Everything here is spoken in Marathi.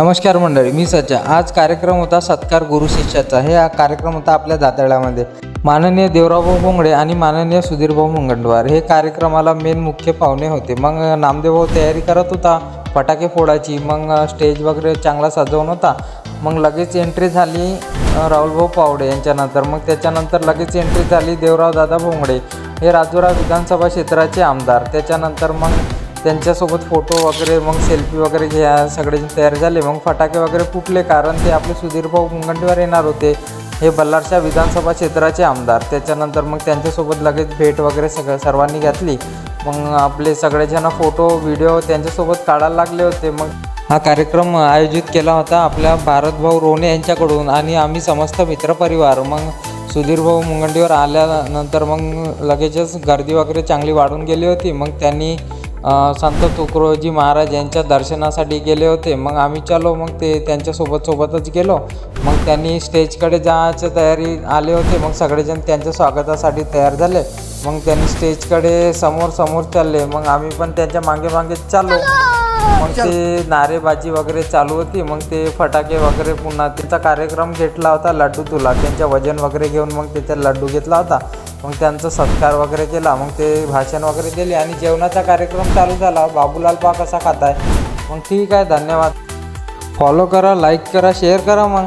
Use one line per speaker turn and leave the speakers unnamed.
नमस्कार मंडळी मी सज्जा. आज कार्यक्रम होता सत्कार गुरु शिष्याचा. हे हा कार्यक्रम होता आपल्या दातळ्यामध्ये माननीय देवरावभाऊ भोंगडे आणि माननीय सुधीरभाऊ मुंगंडवार. हे कार्यक्रमाला मेन मुख्य पाहुणे होते. मग नामदेवभाऊ तयारी करत होता फटाके फोडायची मग स्टेज वगैरे चांगला सजवून होता. मग लगेच एंट्री झाली राहुलभाऊ पावडे यांच्यानंतर. मग त्याच्यानंतर लगेच एंट्री झाली देवराव दादा भोंगडे. हे राजुरा विधानसभा क्षेत्राचे आमदार. त्याच्यानंतर मग त्यांच्यासोबत फोटो वगैरे मग सेल्फी वगैरे घ्या सगळे तयार झाले. मग फटाके वगैरे फुटले कारण ते आपले सुधीरभाऊ मुंगंटीवार येणार होते. हे बल्लारच्या विधानसभा क्षेत्राचे आमदार. त्याच्यानंतर मग त्यांच्यासोबत लगेच भेट वगैरे सगळं सर्वांनी घेतली. मग आपले सगळेजण फोटो व्हिडिओ त्यांच्यासोबत काढायला लागले होते. मग हा कार्यक्रम आयोजित केला होता आपल्या भारतभाऊ रोणे यांच्याकडून आणि आम्ही समस्त मित्रपरिवार मग सुधीरभाऊ मुंगंटीवर आल्यानंतर मग लगेचच गर्दी वगैरे चांगली वाढून गेली होती. मग त्यांनी संत तुकडोजी महाराज यांच्या दर्शनासाठी गेले होते. मग आम्ही चलो मग ते त्यांच्यासोबत सोबतच गेलो. मग त्यांनी स्टेजकडे जायच्या तयारी आले होते. मग सगळेजण त्यांच्या स्वागतासाठी तयार झाले. मग त्यांनी स्टेजकडे समोर समोर चालले. मग आम्ही पण त्यांच्या मागे मागे चाललो. मग ते नारेबाजी वगैरे चालू होती. मग ते फटाके वगैरे पुन्हा त्यांचा कार्यक्रम घेतला होता. लड्डू तुला त्यांच्या वजन वगैरे घेऊन मग त्याचा लड्डू घेतला होता. मग त्यांचा सत्कार वगैरे केला मग ते भाषण वगैरे दिले आणि जेवणाचा कार्यक्रम चालू झाला. बाबूलाल पा कसा खाताय? मग ठीक आहे धन्यवाद. फॉलो करा लाईक करा शेअर करा मग.